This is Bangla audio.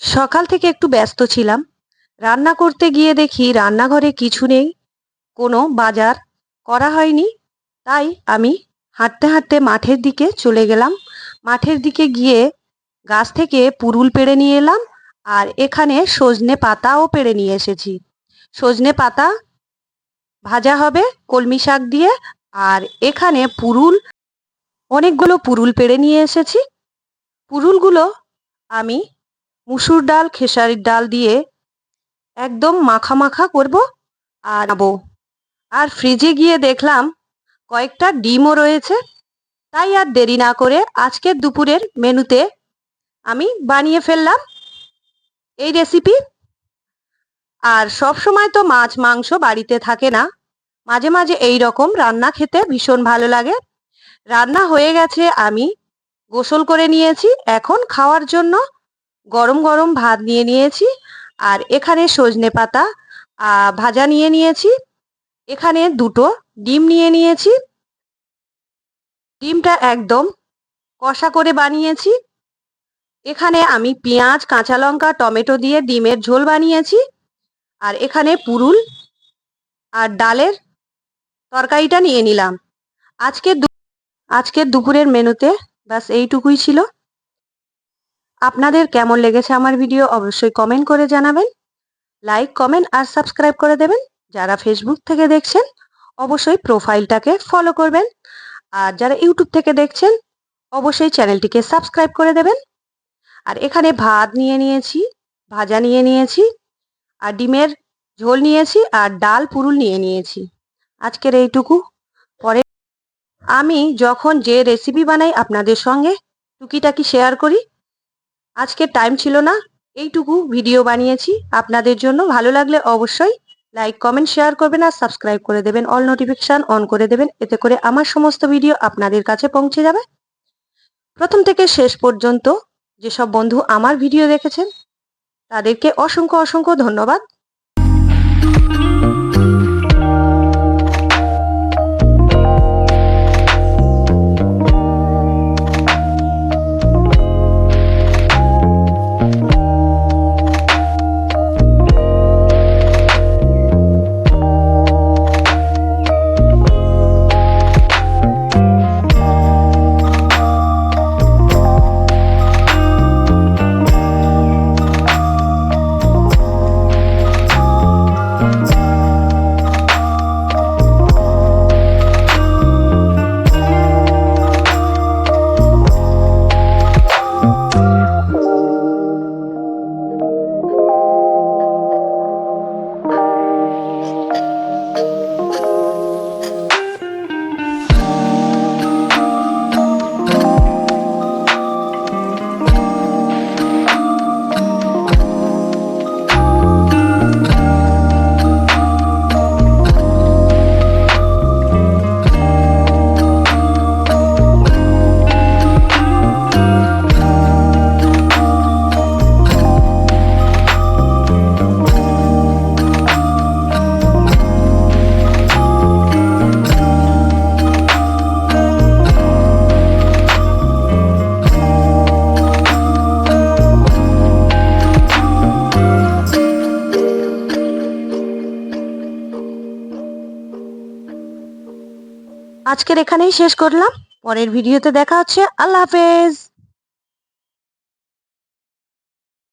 সকাল থেকে একটু ব্যস্ত ছিলাম। রান্না করতে গিয়ে দেখি রান্নাঘরে কিছু নেই, কোনো বাজার করা হয়নি। তাই আমি হাঁটতে হাঁটতে মাঠের দিকে চলে গেলাম। মাঠের দিকে গিয়ে গাছ থেকে পুরুল পেড়ে নিয়ে এলাম আর এখানে সজনে পাতাও পেড়ে নিয়ে এসেছি। সজনে পাতা ভাজা হবে কলমি শাক দিয়ে আর এখানে পুরুল, অনেকগুলো পুরুল পেড়ে নিয়ে এসেছি। পুরুলগুলো আমি মুসুর ডাল, খেসারির ডাল দিয়ে একদম মাখা মাখা করব আর নাবো আর ফ্রিজে গিয়ে দেখলাম কয়েকটা ডিমও রয়েছে, তাই আর দেরি না করে আজকের দুপুরের মেনুতে আমি বানিয়ে ফেললাম এই রেসিপি আর সব সময় তো মাছ, মাংস বাড়িতে থাকে না, মাঝে মাঝে এই রকম রান্না খেতে ভীষণ ভালো লাগে। রান্না হয়ে গেছে, আমি গোসল করে নিয়েছি, এখন খাওয়ার জন্য গরম গরম ভাত নিয়ে নিয়েছি আর এখানে সজনে পাতা ভাজা নিয়ে নিয়েছি। এখানে দুটো ডিম নিয়ে নিয়েছি। ডিমটা একদম কষা করে বানিয়েছি। এখানে আমি পেঁয়াজ, কাঁচা লঙ্কা, টমেটো দিয়ে ডিমের ঝোল বানিয়েছি। আর এখানে পুরুল আর ডালের তরকারিটা নিয়ে নিলাম। আজকে আজকের দুপুরের মেনুতে ব্যাস এইটুকুই ছিল। আপনাদের কেমন লেগেছে আমার ভিডিও অবশ্যই কমেন্ট করে জানাবেন। লাইক কমেন্ট আর সাবস্ক্রাইব করে দেবেন। যারা ফেসবুক থেকে দেখছেন, অবশ্যই প্রোফাইলটাকে ফলো করবেন। আর যারা ইউটিউব থেকে দেখছেন, অবশ্যই চ্যানেলটিকে সাবস্ক্রাইব করে দেবেন। আর এখানে ভাত নিয়ে নিয়েছি, ভাজা নিয়ে নিয়েছি, আর ডিমের ঝোল নিয়েছি, আর ডাল পুরুল নিয়ে নিয়েছি। আজকের এইটুকু। পরে আমি যখন যে রেসিপি বানাই আপনাদের সঙ্গে, টুকিটাকি শেয়ার করি। আজকে টাইম ছিল না, এইটুকু ভিডিও বানিয়েছি। আপনাদের জন্য ভালো লাগলে অবশ্যই লাইক কমেন্ট শেয়ার করবেন আর সাবস্ক্রাইব করে দেবেন। অল নোটিফিকেশান অন করে দেবেন। এতে করে আমার সমস্ত ভিডিও আপনাদের কাছে পৌঁছে যাবে। প্রথম থেকে শেষ পর্যন্ত যেসব বন্ধু আমার ভিডিও দেখেছেন, তাদেরকে অসংখ্য অসংখ্য ধন্যবাদ। আজকের এখানেই শেষ করলাম। পরের ভিডিওতে দেখা হচ্ছে। আল্লাহ হাফেজ।